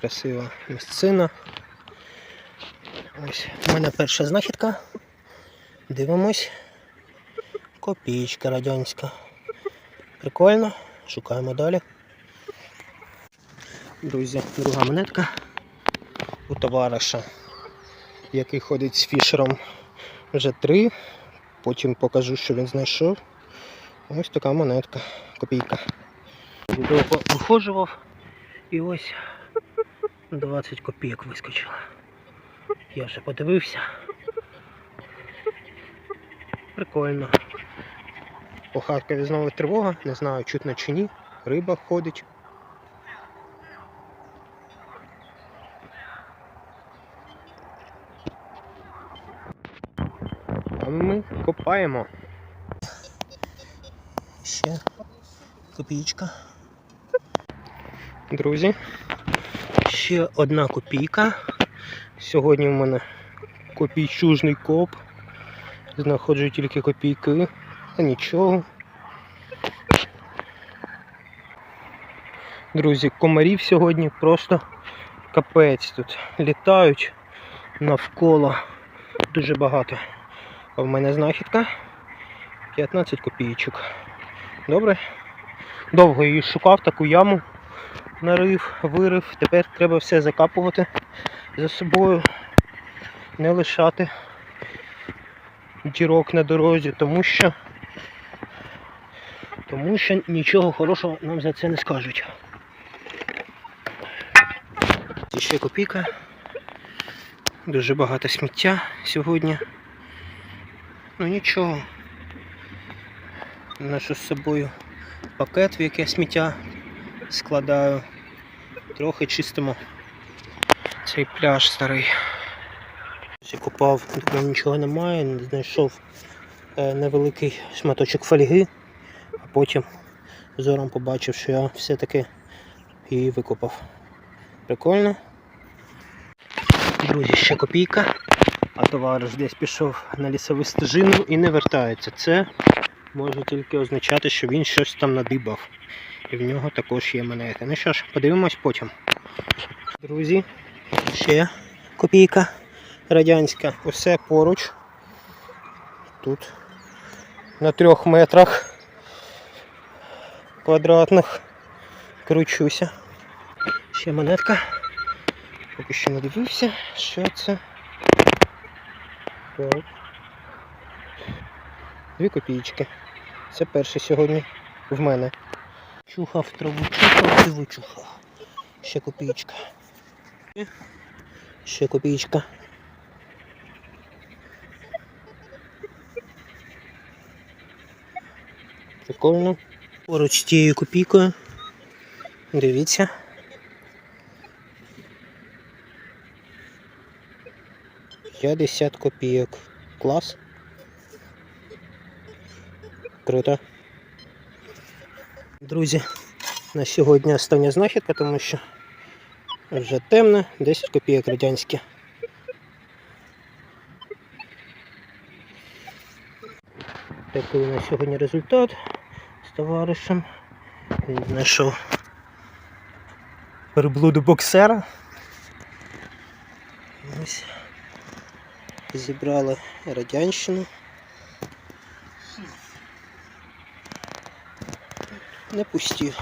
красива місцина. Ось у мене перша знахідка. Дивимось. Копійка радянська. Прикольно. Шукаємо далі. Друзі, друга монетка у товариша, який ходить з фішером вже три. Потім покажу, що він знайшов. Ось така монетка, копійка. Довго вихожував і ось 20 копійок вискочило. Я вже подивився. Прикольно. По Харкові знову тривога, не знаю, чутно чи ні. Риба ходить. А ми копаємо. Ще копійка. Друзі, ще одна копійка. Сьогодні в мене копійчужний коп. Знаходжу тільки копійки, а нічого. Друзі, комарів сьогодні просто капець тут. Літають навколо дуже багато. А в мене знахідка 15 копійочок. Добре? Довго її шукав, таку яму нарив, вирив. Тепер треба все закапувати за собою, не лишати дірок на дорозі, тому що тому що нічого хорошого нам за це не скажуть. Ще копійка. Дуже багато сміття сьогодні. Ну нічого. Ношу з собою пакет, в який сміття складаю. Трохи чистимо цей пляж старий. Я Купав, думав, нічого немає, знайшов е, невеликий шматочок фольги, а потім зором побачив, що я все-таки її викопав. Прикольно. Друзі, ще копійка, а товариш десь пішов на лісову стежину і не вертається. Це може тільки означати, що він щось там надибав. І в нього також є монети. Ну що ж, подивимось потім. Друзі, ще копійка радянська. Усе поруч. Тут на трьох метрах квадратних кручуся. Ще монетка. Поки що не дивився, що це. Так. Дві копійки. Це перший сьогодні в мене. Чухав траву, чухав і вичухав. Ще копійка. Ще копійка. Прикольно. Поруч тією копійкою. Дивіться. П'ятдесят копійок. Клас. Круто. Друзі, на сьогодні остання знахідка, тому що вже темно, 10 копійок радянські. Такий на сьогодні результат з товаришем. Він знайшов переблуду боксера. Ось. Зібрали радянщину. Не пусті.